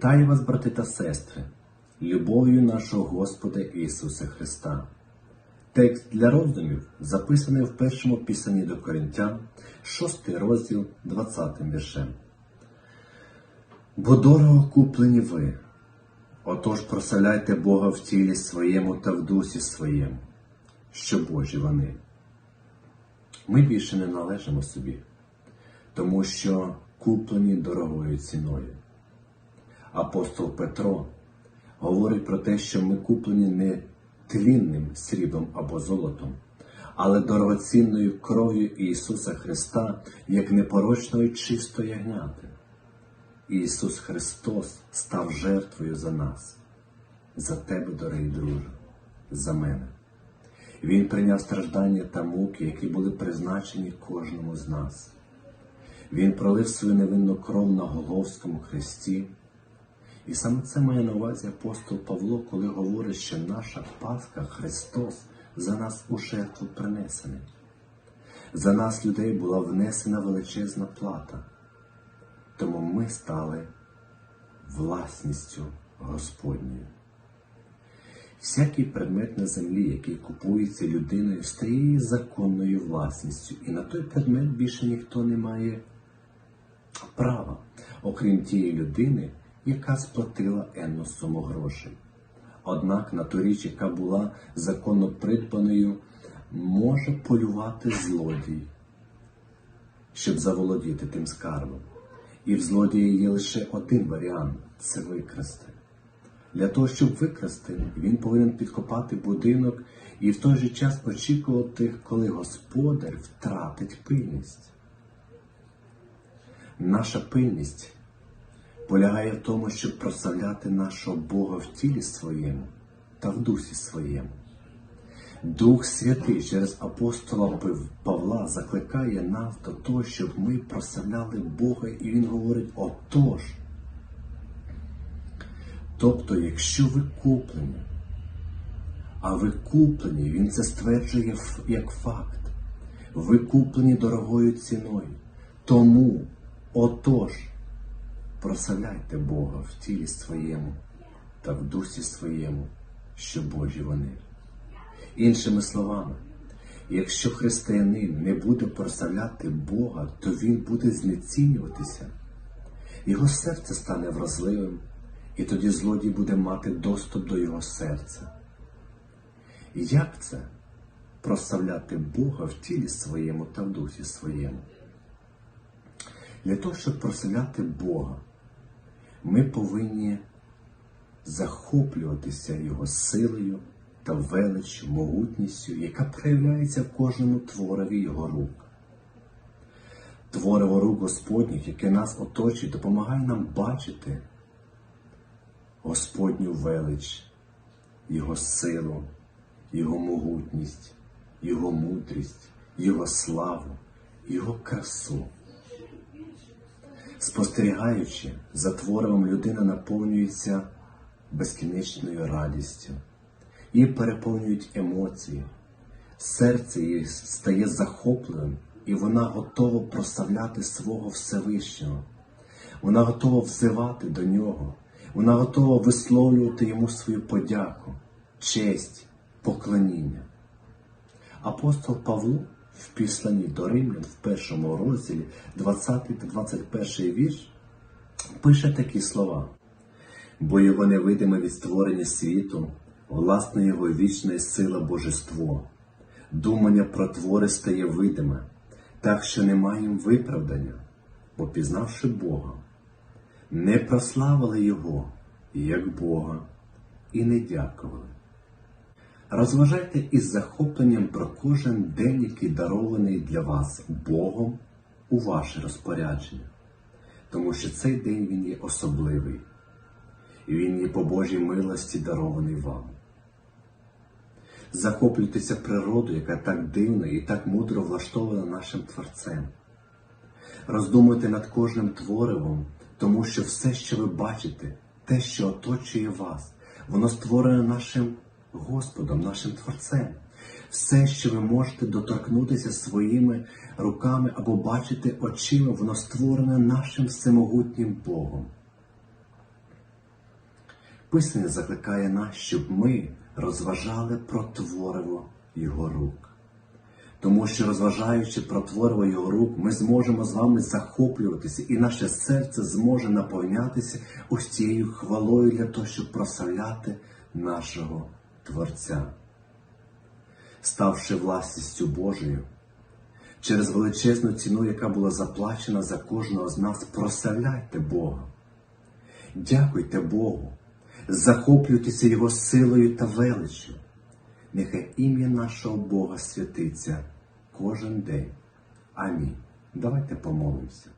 Вітаю вас, брати та сестри, любов'ю нашого Господа Ісуса Христа. Текст для роздумів записаний в першому писанні до Коринтян, 6 розділ 20 віршем. Бо дорого куплені ви, отож прославляйте Бога в тілі своєму та в дусі своєму, що Божі вони. Ми більше не належимо собі, тому що куплені дорогою ціною. Апостол Петро говорить про те, що ми куплені не тлінним сріблом або золотом, але дорогоцінною кров'ю Ісуса Христа, як непорочною чистої ягняти. Ісус Христос став жертвою за нас, за тебе, дорогий друже, за мене. Він прийняв страждання та муки, які були призначені кожному з нас. Він пролив свою невинну кров на Голговському хресті. І саме це має на увазі апостол Павло, коли говорить, що наша Пасха Христос за нас у жертву принесений. За нас, людей, була внесена величезна плата, тому ми стали власністю Господньою. Всякий предмет на землі, який купується людиною, стає її законною власністю, і на той предмет більше ніхто не має права, окрім тієї людини, яка сплатила енну суму грошей. Однак на ту річ, яка була законно придбаною, може полювати злодій, щоб заволодіти тим скарбом. І в злодії є лише один варіант це викрасти. Для того, щоб викрасти, він повинен підкопати будинок і в той же час очікувати, коли господар втратить пильність. Наша пильність полягає в тому, щоб прославляти нашого Бога в тілі своєму та в дусі своєму. Дух Святий через апостола Павла закликає нас до того, щоб ми прославляли Бога, і Він говорить отож. Тобто, якщо ви куплені, а ви куплені, він це стверджує як факт, ви куплені дорогою ціною. Тому, отож, прославляйте Бога в тілі своєму та в дусі своєму, що Божі вони. Іншими словами, якщо християнин не буде прославляти Бога, то він буде знецінюватися, його серце стане вразливим, і тоді злодій буде мати доступ до його серця. Як це прославляти Бога в тілі своєму та в дусі своєму? Для того, щоб прославляти Бога, ми повинні захоплюватися Його силою та величчю, могутністю, яка проявляється в кожному творові Його рук. Творево рук Господніх, яке нас оточує, допомагає нам бачити Господню велич, Його силу, Його могутність, Його мудрість, Його славу, Його красу. Спостерігаючи за твором, людина наповнюється безкінечною радістю, її переповнюють емоції, серце її стає захопленим, і вона готова прославляти свого Всевишнього, вона готова взивати до нього, вона готова висловлювати йому свою подяку, честь, поклоніння. Апостол Павло в післанні до Римлян в першому розділі 20 та 21 вірш пише такі слова. Бо його невидиме від створення світу, власне його вічна сила божество, думання про твори стає видиме, так що немає їм виправдання, бо Бога, не прославили Його, як Бога, і не дякували. Розважайте із захопленням про кожен день, який дарований для вас Богом у ваше розпорядження, тому що цей день він є особливий, і він є по Божій милості дарований вам. Захоплюйтеся природою, яка так дивна і так мудро влаштована нашим Творцем. Роздумуйте над кожним творивом, тому що все, що ви бачите, те, що оточує вас, воно створене нашим Господом, нашим Творцем. Все, що ви можете доторкнутися своїми руками або бачити очима, воно створене нашим всемогутнім Богом. Писання закликає нас, щоб ми розважали про твориво Його рук. Тому що, розважаючи про твориво Його рук, ми зможемо з вами захоплюватися, і наше серце зможе наповнятися ось цією хвалою для того, щоб прославляти нашого Творця. Ставши власністю Божою, через величезну ціну, яка була заплачена за кожного з нас, прославляйте Бога. Дякуйте Богу, захоплюйтеся Його силою та величчю. Нехай ім'я нашого Бога святиться кожен день. Амінь. Давайте помолимося.